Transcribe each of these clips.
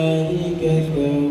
ذلك فهو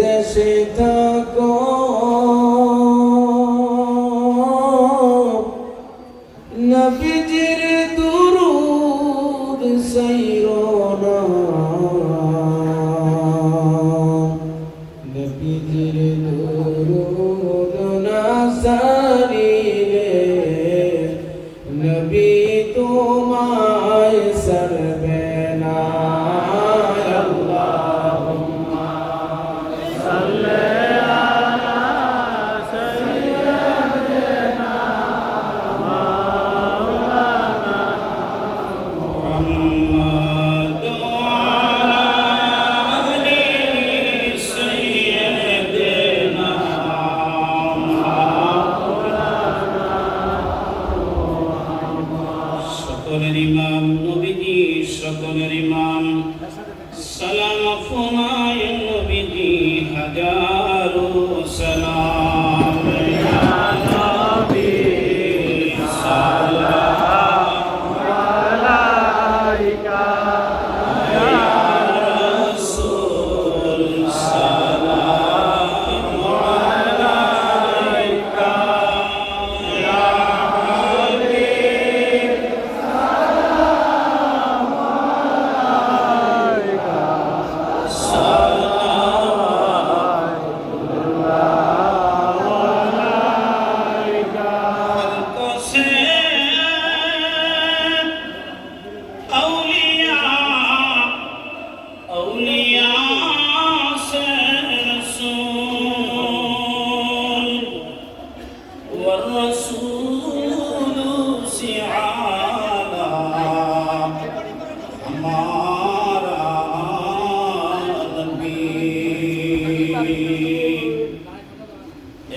দেশে থাকো। নবীজির দুরুদ সাইরো না।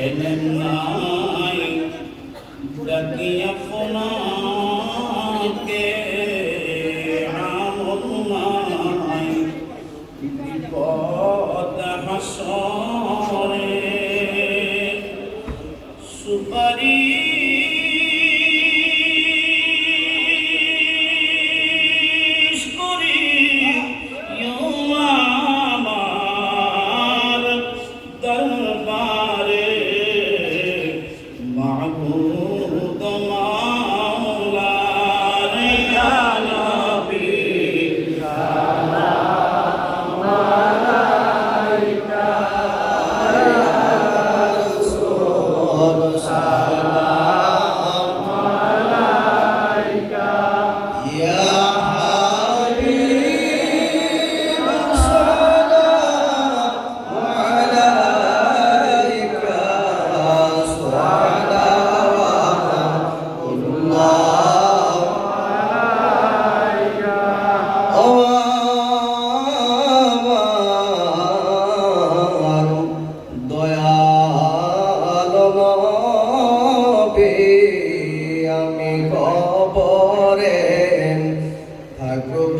എന്നെന്നാ থাকব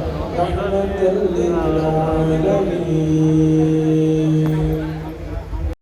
الله الصلاة والسلام عليك يا شافع المجرمين الصلاة والسلام عليك يا رحمة للعالمين